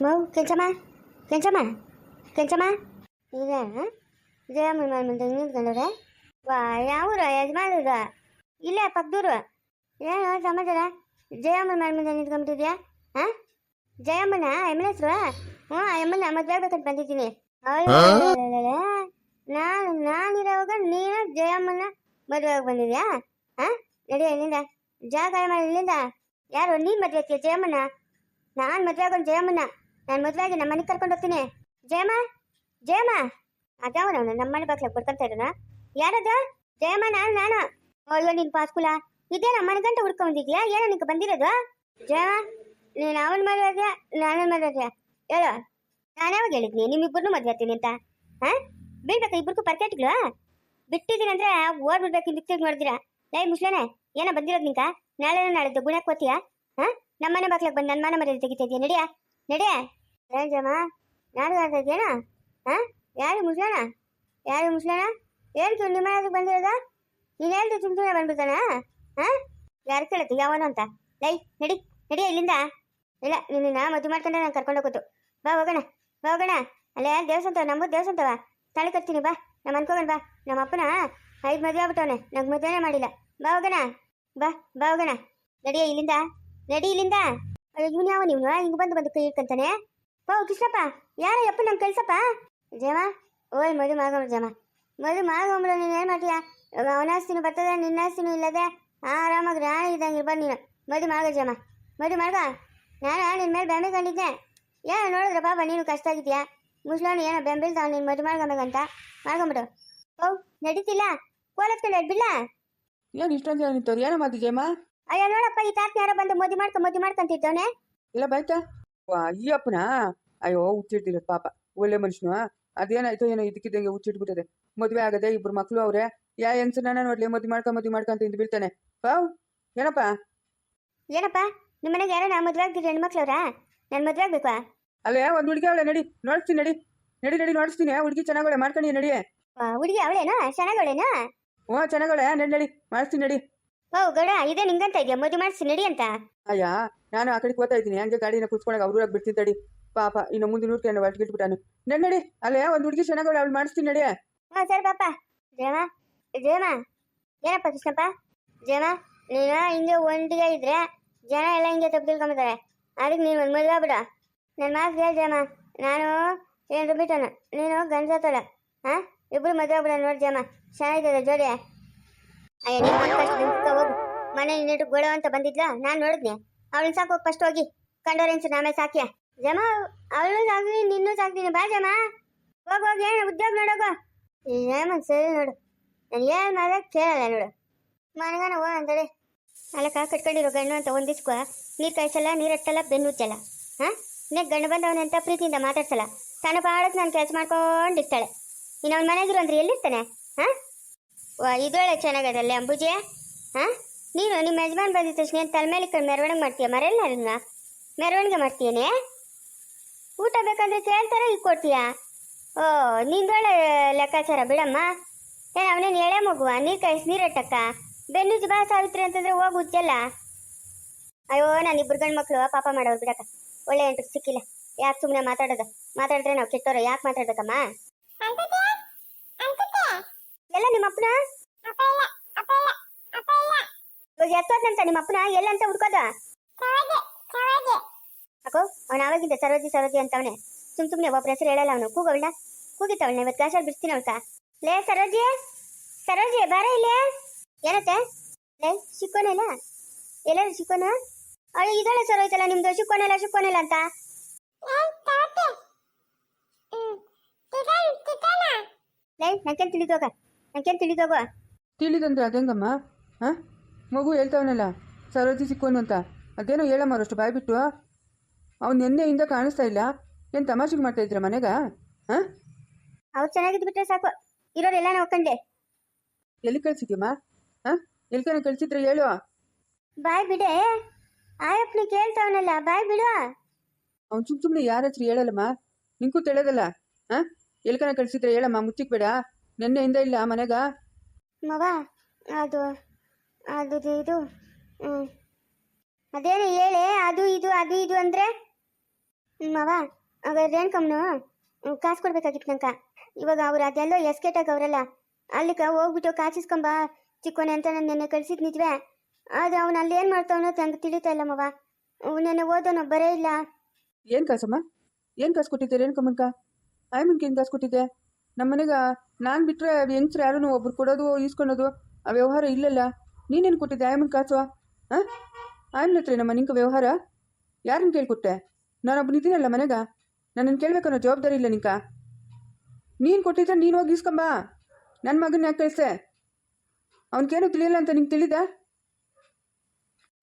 ಮೌ ಕೆಂಚಮ್ಮ ಕೆಂಚಮ್ಮ ಕೆಂಚಮ್ಮ ಈಗ ಜಯಮ್ಮ ಮನೆ ಮುಂದೆ ನಿಂತ್ಕೊಂಡವ್ರೆ ವಾ ಯಾವೂರ ಯಜಮಾನ್ರ ಇಲ್ಲೇ ಪಕ್ಕದೂರು ಏನು ಸಮಾಚಾರ ಜಯಮ್ಮನ ಮನೆ ಮುಂದೆ ನಿಂತ್ಕೊಂಡ್ಬಿಟ್ಟಿದ್ಯಾ ಹಾಂ ಜಯಮ್ಮನ ಎಮ್ಮನ ಹೆಸರು ಹ್ಞೂ ಎಮ್ಮನ ಮದುವೆ ಆಗ್ಬೇಕಂತ ಬಂದಿದ್ದೀನಿ ನಾನು ನಾನಿರೋವಾಗ ನೀನು ಜಯಮ್ಮನ ಮದುವೆ ಆಗಿ ಬಂದಿದ್ಯಾ ಹಾಂ ನಡಿ ಇಲ್ಲಿಂದ ಜಾಗ ಇಲ್ಲಿಂದ ಯಾರು ನೀನು ಮದುವೆ ಜಯಮ್ಮನ ನಾನು ಮದುವೆ ಆಗೋನು ಜಯಮ್ಮನ ನಾನು ಮದುವೆಯಾಗಿ ನಮ್ಮ ಮನೆಗೆ ಕರ್ಕೊಂಡು ಹೋಗ್ತೀನಿ. ಜಯಮ್ಮ ಜಯಮ್ಮ. ಅದಾವನ ಅವನು ನಮ್ಮ ಮನೆ ಬಾಕ್ಲಾಗ ಬರ್ಕೊಂತ ಇದ್ದಾನ. ಯಾರದು? ಜಯಮ್ಮ, ನಾನು ನಾನು. ಅಯ್ಯೋ, ನಿನ್ ಪಾಸ್ಕುಲ ಇದೇ ನಮ್ಮ ಮನೆ ಗಂಟೆ ಹುಡ್ಕೊಂಡ್ ಬಂದಿದ್ಯಾ? ಏನೋ ನಿನ್ಗೆ ಬಂದಿರೋದು? ಜಯಮ್ಮ, ನೀನು ಅವನ ಮದುವೆ ನನ್ನ ಮದುವೆ ಹೇಳು. ನಾನು ಯಾವಾಗ ಹೇಳಿದ್ನಿ? ನಿಮ್ಮಿಬ್ಬರನ್ನೂ ಮದುವೆ ಆಗ್ತೀನಿ ಅಂತ. ಹಾ? ಬೀಳ್ಬೇಕಾ ಇಬ್ಬರಿಗೂ ಪರ್ಕೆಟ್ಗಳು ಬಿಟ್ಟಿದ್ದೀನಿ ಅಂದ್ರೆ ಓಡ್ಬಿಡ್ಬೇಕು ನಿತ್ಯ ನೋಡಿದಿರಾ. ಲೈ ಮುಸ್ಲನೆ ಏನೋ ಬಂದಿರೋದು ನಿಂಕ ನಾಳೆ ನಾಳಿದ್ದು ಗುಣಕ್ಕೆ ಓದ್ತೀಯಾ? ಹಾ? ನಮ್ಮನೆ ಬಾಕ್ಲಾಗ ಬಂದು ನನ್ನ ಮನೆ ಮರ್ಯಾದೆ ತೆಗಿತಾ ಇದೆಯಾ? ನಡಿಯ? ನಡಿಯ ಏನ್ ನಾಡು ಆಗ್ತೈತೇನ ಹಾ? ಯಾರು ಮುಸ್ಲಣ ಯಾರು ಮುಸ್ಲಣ ಏನು ನಿಮ್ಮ ಮನೆಗೆ ಬಂದಿರೋದ? ನೀನು ಹೇಳ್ದೆ ತುಂಬ ಬಂದ್ಬಿಡ್ತಾನ, ಹಾ? ಯಾರು ಕೇಳತ್ತೆ? ಯಾವನು ಅಂತ. ಲೈ, ನಡಿ ನಡಿ ಇಲ್ಲಿಂದ. ಇಲ್ಲ, ನಿನ್ನ ಮದುವೆ ಮಾಡ್ಕೊಂಡೆ ನಾನು ಕರ್ಕೊಂಡು ಹೋಗೋದು. ಬಾ, ಹೋಗೋಣ ಬಾ, ಹೋಗೋಣ. ಅಲ್ಲೇ ದೇವಸ್ಥಾನ ನಮ್ಮದು ದೇವಸ್ಥಾನವ ತಾಳಿ ಕಟ್ತೀನಿ, ಬಾ. ನಮ್ಮ ಅನ್ಕೋಗಣ ಬಾ. ನಮ್ಮ ಅಪ್ಪನ ಐದು ಮದುವೆ ಆಗ್ಬಿಟ್ಟವನೆ. ನಂಗೆ ಮದುವೆನೇ ಮಾಡಿಲ್ಲ. ಬಾ, ಹೋಗೋಣ. ಬಾ ಬಾ, ಹೋಗೋಣ. ನಡಿಯ ಇಲ್ಲಿಂದ. ನಡಿ ಇಲ್ಲಿಂದ. ಯಾವ ನೀವು ಹಿಂಗೆ ಬಂದು ಬಂದು ಕೈ ಇಟ್ಕೊಂತಾನೆ ಓ ಕೃಷ್ಣಪ್ಪ, ಯಾರ ಯಪ್ಪ ನಮ್ಮ ಕಳ್ಸಪ್ಪ? ಜಮ ಓಯ್ ಮದು ಮಾಗಮ್ರ ಜಮ ಮದು ಮಾಗಮ್ಮ ನೀನು ಏನು ಮಾಡ್ತೀಯ? ಅವನ ಆಸ್ತಿನೂ ಬರ್ತದೆ, ನಿನ್ನ ಆಸ್ತಿನೂ ಇಲ್ಲದೆ ಆರಾಮಾಗಿ ರಾಣಿ ಇದ್ದಂಗೆ ಇರ್ಬಾರ್ದು ನೀನು. ಮದು ಮಾಗ ಜಮ ಮದು ಮಾಗ ನಾನು ನಿನ್ನ ಮೇಲೆ ಬೆಂಬೆ ಕಂಡಿದ್ದೆ ಏನೋ ನೋಡಿದ್ರೆ ಪಾಪ ನೀನು ಕಷ್ಟ ಆಗಿದ್ಯಾ? ಮುಸ್ಲಾನು ಏನೋ ಬೆಂಬಲಿತಾವ ನೀನು ಮದು ಮಾಡ್ಕೊಂಬೇಕಂತ. ಮಾಡ್ಕೊಂಬಿಡು. ಓ, ನಡೀತಿಲ್ಲ. ಕೋಲತ್ಕೊಂಡು ಬಿಡ್ಲಾ ಏನು ಇಷ್ಟೊಂದು ನಿಂತವ್ರು? ಏನೋ ಮಾತಿದ್ಯಮ್ಮ ಅಯ್ಯೋ ನೋಡಪ್ಪ ಈ ತಾತ್ನ ಯಾರೋ ಬಂದು ಮದುವೆ ಮಾಡ್ಕೊ ಮದುವೆ ಮಾಡ್ಕೊಂತಿದ್ದವನೆ? ಇಲ್ಲ ಬಾಯ್ತಾ ಅಯ್ಯಪ್ಪನ ಈ ಅಪ್ಪನ? ಅಯ್ಯೋ ಹುಚ್ಚಿಡ್ತಿರೋದು ಪಾಪ. ಒಳ್ಳೆ ಮನುಷ್ಯನು ಅದೇನಾಯ್ತು ಏನೋ ಇದಕ್ಕಿದ್ದಂಗೆ ಹುಚ್ಚಿಟ್ಬಿಟ್ಟದೆ ಮದುವೆ ಆಗದೆ ಇಬ್ರು ಮಕ್ಕಳು ಅವ್ರೆ. ಯಾ ಹೆಂಗ್ಸನ ನೋಡ್ಲಿ ಮದುವೆ ಮಾಡ್ಕೊ ಮಾಡ್ಕ ಮಾಡ್ಕೊಂತ ಇಂದು ಬೀಳ್ತಾನೆ. ಪಾವ್ ಏನಪ್ಪ? ಏನಪ್ಪ ನಿಮ್ಮ ಮನೆಗೆ ಯಾರೋ ಮದುವೆ ಆಗ್ತಿದ್ರೆ ಹೆಣ್ಮಕ್ಳವ್ರಾ? ನಾನು ಮದುವೆ ಆಗ್ಬೇಕಾ ಅಲ್ಲೇ ಒಂದ್ ಹುಡುಗಿ ಅವಳೆ ನಡಿ ನೋಡಿಸ್ತೀನಿ ನಡಿ. ನಡಿ ನಡಿ ನೋಡಿಸ್ತೀನಿ. ಹುಡುಗಿ ಚೆನ್ನಾಗಳೆ ಮಾಡ್ಕೊಂಡು ನಡಿ. ಹುಡುಗಿ ಅವಳೇನಾ? ಚೆನ್ನಾಗವಳೇನೋ ಹ್ಞೂ ಚೆನ್ನಾಗವಳೆ ನಡಿ ನಡಿ ಮಾಡಿಸ್ತೀನಿ ನಡಿ. ಓ ಗಡ ಇದೇ ನಿಂಗಂತ ಇದೆಯಾ? ಮದುವೆ ಮಾಡಿಸಿ ನಡಿ ಅಂತ. ಅಯ್ಯ ನಾನು ಆ ಕಡೆಗೆ ಓದ್ತಾ ಇದ್ದೀನಿ. ಹಂಗೆ ಗಾಡಿನ ಕುತ್ಕೊಂಡಾಗ ಅವ್ರೂರಾಗ ಬಿಡ್ತೀನಿ ತಡಿ. ಪಾಪ ಇನ್ನು ಮುಂದಿನ ಊಟಕ್ಕೆ ಒಟ್ಟಿಗಿಟ್ಬಿಟ್ಟಾನು ನಡಿ ನಡಿ. ಅಲ್ಲೇ ಒಂದು ಹುಡುಗಿ ಚೆನ್ನಾಗಿ ಅವಳು ಮಾಡಿಸ್ತೀನಿ ನಡಿ. ಹಾ ಸರಿ ಪಾಪ. ಜಯಮ ಜಯಮ ಏನಪ್ಪ ಕೃಷ್ಣಪ್ಪ? ಜಯಮ ನೀನು ಹಿಂಗೆ ಒಂಟಿಗೆ ಇದ್ರೆ ಜನ ಎಲ್ಲ ಹಿಂಗೆ ತಪ್ಪು ಅದಕ್ಕೆ ನೀನು ಒಂದು ಮದುವೆ ಆಗ್ಬಿಡ. ನನ್ನ ಮಾತು ಕೇಳಿ ಜಯಮ ನಾನು ಏನು ಬಿಟ್ಟನು ನೀನು ಗಂಜಾತೋಳ ಹಾ? ಇಬ್ರು ಮದುವೆ ಆಗ್ಬಿಡ ನೋಡಿ ಜಯಮ ಚೆನ್ನಾಗಿದೆ ಜೋಡಿ? ಅಯ್ಯ ಮನೆ ಇನ್ನಿಟ್ಟು ಗೋಳ ಅಂತ ಬಂದಿದ್ಲ? ನಾನು ನೋಡಿದ್ನೆ. ಅವಳನ್ನ ಸಾಕು ಫಸ್ಟ್ ಹೋಗಿ. ಕಂಡೋರೆನ್ಸ್ ನಾಮೇ ಸಾಕ್ಯ. ಜಮ, ಅವಳು ಸಾಕ್ತೀನಿ ನಿನ್ನೂ ಸಾಕ್ತೀನಿ ಬಾ ಜಮ. ಹೋಗ, ಹೋಗಿ, ಏನು ಉದ್ಯೋಗ ನೋಡೋಗು ಸರಿ ನೋಡು. ನಾನು ಏನು ಮಾಡ ಕೇಳಲ್ಲ ನೋಡು. ಮನೆಗಾನ ಹೋ ಅಂತೇಳಿ ಕಾ ಕಟ್ಕೊಂಡಿರೋ ಗಂಡು ಅಂತ ಒಂದಿಸ್ಕೊ ನೀರು ಕಾಯಿಸಲ್ಲ, ನೀರು ಹಟ್ಟಲ್ಲ ಬೆನ್ನು ಉಚ್ಚಲ್ಲ ಹಾಂ? ಇನ್ನೇ ಗಂಡು ಬಂದವನೆ ಪ್ರೀತಿಯಿಂದ ಮಾತಾಡ್ಸಲ್ಲ. ತನ್ನ ಪಾಡಕ್ಕೆ ನಾನು ಕೆಲಸ ಮಾಡ್ಕೊಂಡಿರ್ತಾಳೆ. ಇನ್ನು ಅವ್ನ ಮನೆಗಿರು ಅಂದ್ರೆ ಎಲ್ಲಿರ್ತಾನೆ? ಹಾಂ? ಇದೊಳ್ಳೆ ಚೆನ್ನಾಗದಲ್ಲೇ ಅಂಬುಜೆ? ಹಾಂ? ನೀನು ನಿಮ್ಮ ಯಜಮಾನ್ ಬಂದಿದ್ದ ತಕ್ಷಣ ತಲೆ ಮೇಲೆ ಕಡೆ ಮೆರವಣಿಗೆ ಮಾಡ್ತೀಯ ಮರೆಯಲ್ಲ ಅದನ್ನ ಮೆರವಣಿಗೆ ಮಾಡ್ತೀಯನೇ? ಊಟ ಬೇಕಂದ್ರೆ ಕೇಳ್ತಾರೆ ಈಗ ಕೊಡ್ತೀಯಾ? ಓ ನಿಂದೊಳ್ಳೆ ಲೆಕ್ಕಾಚಾರ ಬಿಡಮ್ಮ. ಏನು ಅವನೇನು ಎಳೆ ಮಗುವ? ನೀರು ಕಾಯಿಸಿ ನೀರಟ್ಟಕ್ಕ ಬೆನ್ನು ಬಾ ಸಾವಿತ್ರಿ ಅಂತಂದ್ರೆ ಹೋಗಿ ಉಜ್ಜಲ್ಲ? ಅಯ್ಯೋ, ನಾನು ಇಬ್ರು ಗಂಡು ಮಕ್ಕಳು ಪಾಪ ಮಾಡೋರು ಬಿಡಕ್ಕ. ಒಳ್ಳೆ ಎಂಟು ಸಿಕ್ಕಿಲ್ಲ. ಯಾಕೆ ಸುಮ್ಮನೆ ಮಾತಾಡೋದು? ಮಾತಾಡಿದ್ರೆ ನಾವು ಕೆಟ್ಟೋರು. ಯಾಕೆ ಮಾತಾಡ್ಬೇಕಮ್ಮ? ಎಲ್ಲ ನಿಮ್ಮ ಅಪ್ಪನ? ಅಂತ ನಿಮ್ಮ ಅಪ್ಪನ? ಎಲ್ಲಂತ ಹುಡ್ಕೋದ? ಅಕ್ಕೋ ಅವನ ಆವಾಗಿಂದ ಸರೋಜಿ ಸರೋಜಿ ಅಂತವನೆ ಸುಮ್ ಸುಮ್ನೆ ಒಬ್ಬ ಹೆಸರು ಹೇಳಲ್ಲ ಅವನು. ಕೂಗವಳ ಕೂಗಿತ್ತವಳನ್ನ ಇವತ್ತು ಕ್ಲಾಸಲ್ಲಿ ಬಿಡ್ತೀನಿ ಅವಳ್ಕ. ಲೇ, ಸರೋಜಿ! ಸರೋಜಿ, ಬಾರ ಇಲ್ಲೇ. ಏನತ್ತೆ? ಲೇ ಸಿಕ್ಕೋನಿಲ್ಲ ಎಲ್ಲರೂ ಸಿಕ್ಕೋನ ಅವಳು ಇದೊಳ್ಳೆ ಸರೋಯ್ತಲ್ಲ ನಿಮ್ದು ಸಿಕ್ಕೋನಿಲ್ಲ ಸಿಕ್ಕೋನಿಲ್ಲ ಅಂತ. ಲೇ ನಂಗೆ ತಿಳಿದೋಗ ನಂಗೇನು ತಿಳಿದವ? ತಿಳಿದಂದ್ರೆ ಅದೇಂಗಮ್ಮ? ಹಾಂ? ಮಗು ಹೇಳ್ತಾವನಲ್ಲ ಸರೋಜಿ ಸಿಕ್ಕೋನು ಅಂತ. ಅದೇನೋ ಹೇಳಮ್ಮ ಅಷ್ಟು ಬಾಯ್ಬಿಟ್ಟು. ಅವ್ನು ನಿನ್ನೆಯಿಂದ ಕಾಣಿಸ್ತಾ ಇಲ್ಲ. ಏನು ತಮಾಷೆಗೆ ಮಾಡ್ತಾ ಇದ್ರ ಮನೆಗ? ಹಾಂ? ಅವ್ರು ಚೆನ್ನಾಗಿದ್ದು ಬಿಟ್ರೆ ಸಾಕು. ಇರೋರೆಲ್ಲ ಕಂಡೆ ಎಲ್ಲಿ ಕಳ್ಸಿದ್ಯಮ್ಮ? ಹಾಂ? ಎಲ್ಕನ ಕಳ್ಸಿದ್ರೆ ಹೇಳು. ಬಾಯ್ ಬಿಡೆ. ಆಯಪ್ಪನ ಕೇಳ್ತಾವನಲ್ಲ ಬಾಯ್ ಬಿಡು. ಅವ್ನು ಸುಮ್ ಸುಮ್ಮನೆ ಯಾರ ಹತ್ರ ಹೇಳಲ್ಲಮ್ಮ? ನಿಂಗೂ ತಿಳಿಯೋದಲ್ಲ. ಹಾಂ? ಎಲ್ಕನ ಕಳ್ಸಿದ್ರೆ ಹೇಳಮ್ಮ ಮುಚ್ಚಿಕ್ ಬೇಡ ನಿನ್ನೆಯಿಂದ ಇಲ್ಲ ಮನೆಗ? ಮಗ ಅದು ಅದು ಇದು ಹ್ಞೂ ಅದೇನು ಹೇಳಿ ಅದು ಇದು ಅದು ಇದು ಅಂದರೆ? ಮಾವ ಆಗ ರೇಣುಕಮ್ಮನು ಕಾಸು ಕೊಡ್ಬೇಕಾಗಿತ್ತು ನಂಕ ಇವಾಗ ಅವ್ರು ಅದೆಲ್ಲೋ ಎಸ್ಕೇಟ್ ಆಗವ್ರಲ್ಲ ಅಲ್ಲಿಗೆ ಹೋಗ್ಬಿಟ್ಟು ಕಾಚಿಸ್ಕೊಂಬ ಚಿಕ್ಕೋನೆ ಅಂತ ನಾನು ನೆನ್ನೆ ಕಳ್ಸಿದ್ ನಿಜವೇ. ಆದ್ರೆ ಅವ್ನ ಅಲ್ಲಿ ಏನು ಮಾಡ್ತಾವನೋ ನಂಗೆ ತಿಳಿತಾ ಇಲ್ಲ ಮವ. ನೆನ್ನೆ ಓದೋನು ಬರೇ ಇಲ್ಲ. ಏನು ಕಾಸಮ್ಮ? ಏನು ಕಾಸು ಕೊಟ್ಟಿದ್ದೆ ರೇಣುಕಮ್ಮನ್ಕ ಆಯಮ್ಮನ್ಗೆ ಏನು ಕಾಸು ಕೊಟ್ಟಿದ್ದೆ? ನಮ್ಮ ಮನೆಗೆ ನಾನು ಬಿಟ್ಟರೆ ಹೆಂಗ್ಸ್ರು ಯಾರೂ ಒಬ್ರು ಕೊಡೋದು, ಈಸ್ಕೊಳೋದು, ಆ ವ್ಯವಹಾರ ಇಲ್ಲಲ್ಲ. ನೀನೇನು ಕೊಟ್ಟಿದ್ದೆ, ಆಯಮ್ಮನ ಕಾಸು? ಹಾಂ ಆಯಮ್ಮನ ಹತ್ರ ನಮ್ಮ ನಿಂಗೆ ವ್ಯವಹಾರ? ಯಾರನ್ನು ಕೇಳ್ಕೊಟ್ಟೆ? ನಾನೊಬ್ಬನಿದ್ದೀನಲ್ಲ ಮನೆಗೆ? ನನ್ನನ್ನು ಕೇಳಬೇಕನ್ನೋ ಜವಾಬ್ದಾರಿ ಇಲ್ಲ ನಿಂಕ. ನೀನು ಕೊಟ್ಟಿದ್ರೆ ನೀನು ಹೋಗಿ ಈಸ್ಕೊಂಬ ನನ್ನ ಮಗನ ಯಾಕೆ ಕಳಿಸೆ? ಅವನಿಗೇನು ತಿಳಿಯಲ್ಲ ಅಂತ ನಿಂಗೆ ತಿಳಿದ?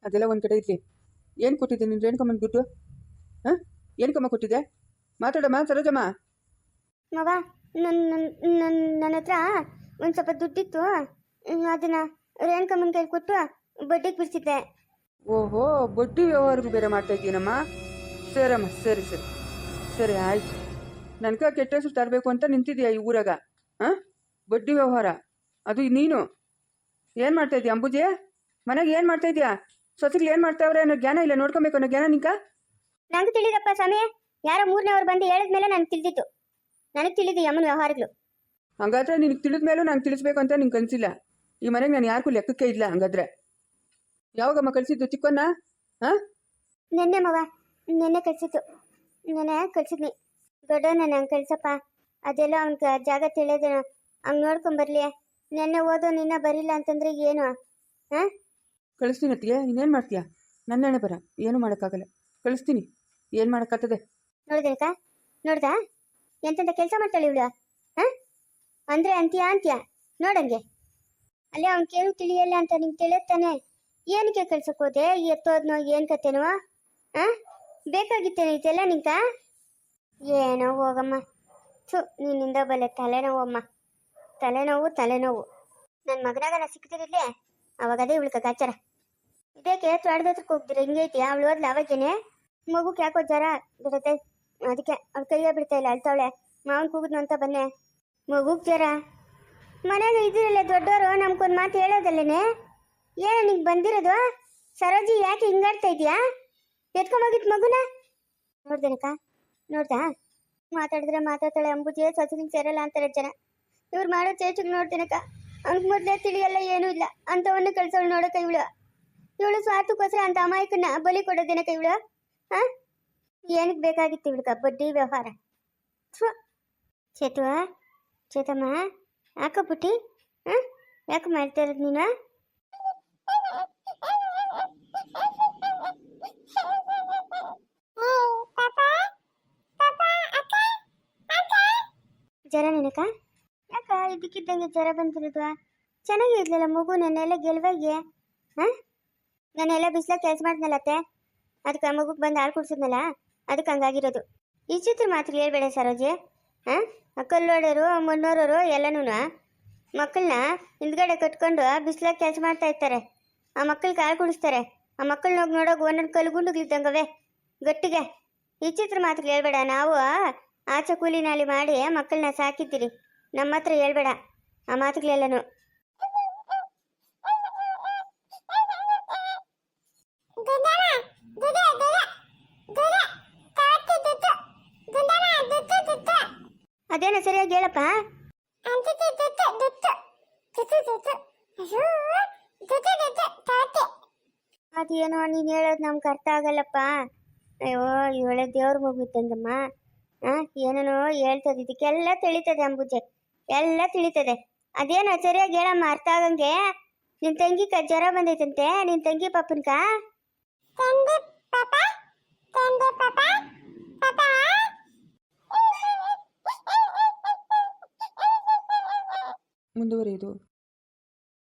ಅದೆಲ್ಲ ಒಂದು ಕಡೆ ಇರಲಿ. ಏನು ಕೊಟ್ಟಿದ್ದೆ ನೀನು ರೇಣುಕಮ್ಮನ ದುಡ್ಡು? ಹಾಂ ಏನಕ್ಕಮ್ಮ ಕೊಟ್ಟಿದ್ದೆ? ಮಾತಾಡಮ್ಮ, ಸರೋಜಮ್ಮ. ನನ್ನ ನನ್ನ ನನ್ನ ಹತ್ರ ಒಂದು ಸ್ವಲ್ಪ ದುಡ್ಡಿತ್ತು ಅದನ್ನ ರೇಣುಕಮ್ಮನ ಕೈ ಕೊಟ್ಟು ಬಡ್ಡಿಗೆ ಬಿಡಿಸಿದ್ದೆ. ಓಹೋ ಬಡ್ಡಿ ವ್ಯವಹಾರ ಬೇರೆ ಮಾಡ್ತಾ ಇದ್ದೀನಮ್ಮ. ಸರಮ್ಮ ಸರಿ ಸರಿ. ಸರಿ ಆಯ್ತು. ನನ್ಕ ಕೆಟ್ಟ ಹೆಸರು ತರಬೇಕು ಅಂತ ನಿಂತಿದ್ಯಾ ಈ ಊರಾಗ? ಹಾಂ? ಬಡ್ಡಿ ವ್ಯವಹಾರ? ಅದು ನೀನು? ಏನು ಮಾಡ್ತಾ ಇದೀಯ ಅಂಬುಜಿ? ಮನೆಗೆ ಏನು ಮಾಡ್ತಾ ಇದೀಯಾ? ಸೊಸೆಗಳು ಏನು ಮಾಡ್ತಾವ್ರೆ ಅನ್ನೋ ಜ್ಞಾನ ಇಲ್ಲ ನೋಡ್ಕೊಬೇಕು ಅನ್ನೋ ಜ್ಞಾನ ನಿಂಕ? ನಂಗೆ ತಿಳಿದಪ್ಪ ಸ್ವಾಮಿ ಯಾರೋ ಮೂರನೇ ಅವ್ರು ಬಂದು ಹೇಳಿದ್ಮೇಲೆ ನನಗೆ ತಿಳಿದಿತ್ತು. ನನಗೆ ತಿಳಿದು ಯಮ್ಮನ ವ್ಯವಹಾರಗಳು. ಹಂಗಾದ್ರೆ ನಿನಗೆ ತಿಳಿದ ಮೇಲೂ ನಂಗೆ ತಿಳಿಸ್ಬೇಕು ಅಂತ ನಿಂಗೆ ಕನಸಿಲ್ಲ. ಈ ಮನೆಗೆ ನಾನು ಯಾರಿಗೂ ಲೆಕ್ಕಕ್ಕೆ ಇಲ್ಲ ಹಂಗಾದ್ರೆ. ಯಾವಾಗಮ್ಮ ಕಳಿಸಿದ್ದು ಚಿಕ್ಕನ್ನ ಹಾಂ? ನಿನ್ನೆ ಮವ ನಿನ್ನೆ ಕಳ್ಸಿತ್ತು ನೆನ್ನೆ ಕಳ್ಸಿದ್ನಿ. ದೊಡ್ಡವನ ಹಂಗ್ ಕಳ್ಸಪ್ಪ. ಅದೆಲ್ಲ ಅವ್ನ ಜಾಗ ತಿಳಿಯೋದೇನೋ ಹಂಗೆ ನೋಡ್ಕೊಂಬರ್ಲಿ ನೆನ್ನೆ ಓದೋ ನಿನ್ನ ಬರಿಲ್ಲ ಅಂತಂದ್ರೆ ಏನು? ಹಾಂ? ಕಳಿಸ್ತೀನಿ ಅತ್ತಿಗೆ. ಇನ್ನೇನು ಮಾಡ್ತೀಯಾ? ನನ್ನ ಹಣೆ ಬರ. ಏನು ಮಾಡೋಕ್ಕಾಗಲ್ಲ. ಕಳಿಸ್ತೀನಿ. ಏನು ಮಾಡೋಕ್ಕಾಗ್ತದೆ ನೋಡಿದ್ರಕ್ಕ ನೋಡ್ದಾ? ಎಂತೆಂತ ಕೆಲಸ ಮಾಡ್ತಾಳೆ ಇವಳು? ಹಾಂ? ಅಂದ್ರೆ ಅಂತ್ಯ ಅಂತ್ಯ. ನೋಡಂಗೆ ಅಲ್ಲೇ ಅವ್ನು ಕೇಳು, ತಿಳಿಯಲ್ಲ ಅಂತ ನಿಂಗೆ ತಿಳಿಯುತ್ತಾನೆ ಏನಕ್ಕೆ ಕೆಲ್ಸಕ್ಕೆ ಹೋದೆ? ಎತ್ತೋದ್ನೋ, ಏನು ಕತೆನೋ? ಆ ಬೇಕಾಗಿತ್ತೇನೆ ಇದೆಲ್ಲ ನಿಂಕ ಏನೋ ಹೋಗಮ್ಮ. ಥು, ನಿನ್ನಿಂದ ಬಲೆ ತಲೆನೋವಮ್ಮ ತಲೆನೋವು ತಲೆನೋವು. ನನ್ನ ಮಗನಾಗ ಸಿಕ್ತಿರಿಲ್ಲೇ ಅವಾಗ ಅದೇ ಇವಳ್ಕ ಗಾಚಾರ ಇದಕ್ಕೆ ತ್ವಾಡ್ದ ಹತ್ರಕ್ಕೆ ಹೋಗ್ದಿರ ಹಿಂಗೈತಿ, ಅವಳು ಹೋದ್ಲ ಅವಾಗೇನೆ? ಮಗು ಕ್ಯಾಕೋ ಜ್ವರ ಬಿಡುತ್ತೆ? ಅದಕ್ಕೆ ಅವ್ಳ ಕೈಯೇ ಬಿಡ್ತಾ ಇಲ್ಲ. ಅಳ್ತಾವಳೆ. ಮಾವನ್ ಕೂಗಿದ್ನು ಅಂತ ಬನ್ನೆ. ಮಗುಗ್ ಜ್ವರ ಮನೇಲಿ ಇದಿರಲ್ಲ ದೊಡ್ಡವರು ನಮ್ಗೊಂದು ಮಾತು ಹೇಳೋದಲ್ಲೇನೆ? ಏನು ನಿಂಗೆ ಬಂದಿರೋದು? ಸರೋಜಿ ಯಾಕೆ ಹಿಂಗಾಡ್ತಾ ಇದೀಯಾ? ಎತ್ಕೊಂಡೋಗಿತ್ ಮಗುನ? ನೋಡ್ದೇನಕ್ಕ, ನೋಡ್ದಾ? ಮಾತಾಡಿದ್ರೆ ಮಾತಾಡ್ತಾಳೆ, ಅಂಬುಜಿ ಸೊಸೆಗೆ ಸೇರಲ್ಲ ಅಂತಾರೆ ಜನ. ಇವ್ರು ಮಾಡೋ ಚೇಚಿಗೆ ನೋಡ್ತೇನಕ್ಕ ಅವ್ನಿಗೆ ಮೊದಲೇ ತಿಳಿಯಲ್ಲ ಏನೂ ಇಲ್ಲ. ಅಂಥವನ್ನ ಕಳ್ಸೋಳು ನೋಡಕ್ಕ ಇವಳು. ಇವಳು ಸ್ವಾರ್ಥಕ್ಕೋಸ್ಕರ ಅಂತ ಅಮಾಯಕನ್ನ ಬಲಿ ಕೊಡೋದೇನಕ್ಕ ಇವಳು? ಹಾ? ಏನಕ್ಕೆ ಬೇಕಾಗಿತ್ತು ಇವಳ್ಕ ಬಡ್ಡಿ ವ್ಯವಹಾರ. ಥು, ಚೇತುವ, ಚೇತಮ್ಮ, ಯಾಕ ಪುಟ್ಟಿ? ಹಾಂ? ಯಾಕೆ ಮಾಡ್ತಾ ಇರೋದು ನೀನು? ಜ್ವರ ನಿನಕ? ಯಾಕ ಇದಕ್ಕಿದ್ದಂಗೆ ಜ್ವರ ಬಂದಿರೋದು ಚೆನ್ನಾಗಿ ಇದ್ಲಲ್ಲ ಮಗು, ನನ್ನೆಲ್ಲ ಗೆಲ್ವಾಗೆ. ಹಾಂ? ನಾನೆಲ್ಲ ಬಿಸಿಲಾಗ ಕೆಲಸ ಮಾಡ್ದನಲ್ಲತ್ತೆ ಅದಕ್ಕೆ ಮಗು ಬಂದು ಹಾಲು ಕುಡ್ಸಿದ್ನಲ್ಲ? ಅದಕ್ಕೆ ಹಂಗಾಗಿರೋದು. ಈ ಚಿತ್ರ ಮಾತ್ರ ಹೇಳ್ಬೇಡ ಸರೋಜಿ. ಹಾಂ ಕಲ್ಲೋಡೋರು ಮುನ್ನೋರೋರು ಎಲ್ಲನೂ ಮಕ್ಕಳನ್ನ ಹಿಂದ್ಗಡೆ ಕಟ್ಕೊಂಡು ಬಿಸಿಲಾಗಿ ಕೆಲಸ ಮಾಡ್ತಾ ಇರ್ತಾರೆ. ಆ ಮಕ್ಕಳು ಕಾಳು ಕುಡಿಸ್ತಾರೆ. ಆ ಮಕ್ಕಳನ್ನ ಹೋಗಿ ನೋಡೋಕೆ ಒಂದೊಂದು ಕಲ್ಲು ಕಲ್ಗುಂಡುಗಳಿದ್ದಂಗವೆ ಗಟ್ಟಿಗೆ. ಈ ಚಿತ್ರ ಮಾತ್ರ ಹೇಳ್ಬೇಡ. ನಾವು ಆಚೆ ಕೂಲಿ ನಾಲಿ ಮಾಡಿ ಮಕ್ಕಳನ್ನ ಸಾಕಿದ್ದೀರಿ. ನಮ್ಮ ಹತ್ರ ಹೇಳ್ಬೇಡ. ಆ ಮಾತುಗಳೆಲ್ಲನೂ. ಅದೇನೋ ಸರಿಯಾಗಿ ಹೇಳಪ್ಪ ಅದೇನೋ ನೀನು ಹೇಳೋದು ನಮ್ಗೆ ಅರ್ಥ ಆಗಲ್ಲಪ್ಪ ಅಯ್ಯೋ ಇವಳೆ ದೇವ್ರ ಮುಗಿತಂದಮ್ಮ ಆ ಏನೇನೋ ಹೇಳ್ತದೆ ಇದಕ್ಕೆಲ್ಲ ತಿಳಿತದೆ ಅಂಬುಜೆ ಎಲ್ಲ ತಿಳಿತದೆ ಅದೇನೋ ಸರಿಯಾಗಿ ಹೇಳಮ್ಮ ಅರ್ಥ ಆಗಂಗೆ ನಿನ್ ತಂಗಿ ಕ ಜ್ವರ ಬಂದೈತಂತೆ ನಿನ್ ತಂಗಿ ಪಾಪನ್ಕ ಮುಂದುವರಿಯೋದು